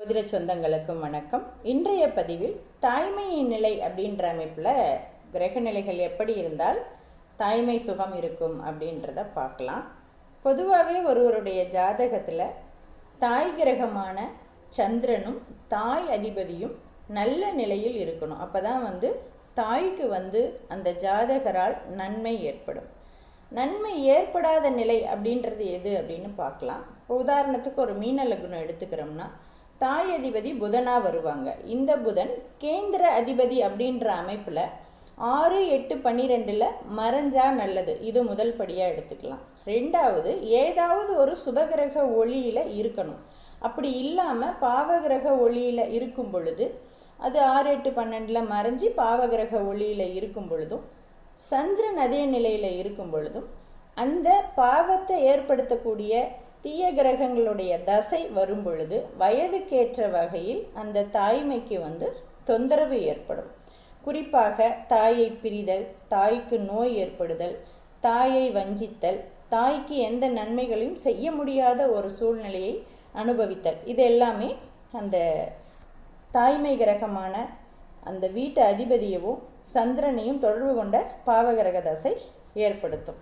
குதிரை சொந்தங்களுக்கும் வணக்கம். இன்றைய பதிவில் தாய்மையின் நிலை அப்படின்ற அமைப்பில் கிரக நிலைகள் எப்படி இருந்தால் தாய்மை சுகம் இருக்கும் அப்படின்றத பார்க்கலாம். பொதுவாகவே ஒருவருடைய ஜாதகத்தில் தாய் கிரகமான சந்திரனும் தாய் அதிபதியும் நல்ல நிலையில் இருக்கணும். அப்போ தான் வந்து தாய்க்கு வந்து அந்த ஜாதகரால் நன்மை ஏற்படும். நன்மை ஏற்படாத நிலை அப்படின்றது எது அப்படின்னு பார்க்கலாம். இப்போ உதாரணத்துக்கு ஒரு மீன லக்னம் எடுத்துக்கிறோம்னா தாய் அதிபதி புதனாக வருவாங்க. இந்த புதன் கேந்திர அதிபதி அப்படின்ற அமைப்பில் ஆறு எட்டு பன்னிரெண்டில் மறைஞ்சா நல்லது. இது முதல் படியாக எடுத்துக்கலாம். ரெண்டாவது ஏதாவது ஒரு சுபகிரக ஒளியில் இருக்கணும். அப்படி இல்லாமல் பாவகிரக ஒளியில் இருக்கும் பொழுது அது ஆறு எட்டு பன்னெண்டில் மறைஞ்சி பாவகிரக ஒளியில் இருக்கும் பொழுதும் சந்திரன் அதே நிலையில் இருக்கும் பொழுதும் அந்த பாவத்தை ஏற்படுத்தக்கூடிய தீய கிரகங்களுடைய தசை வரும் பொழுது வயதுக்கேற்ற வகையில் அந்த தாய்மைக்கு வந்து தொந்தரவு ஏற்படும். குறிப்பாக தாயை பிரிதல் தாய்க்கு நோய் ஏற்படுதல் தாயை வஞ்சித்தல் தாய்க்கு எந்த நன்மைகளையும் செய்ய முடியாத ஒரு சூழ்நிலையை அனுபவித்தல். இது எல்லாமே அந்த தாய்மை கிரகமான அந்த வீட்டு அதிபதியவும் சந்திரனையும் தொடர்பு கொண்ட பாவகிரக தசை ஏற்படுத்தும்.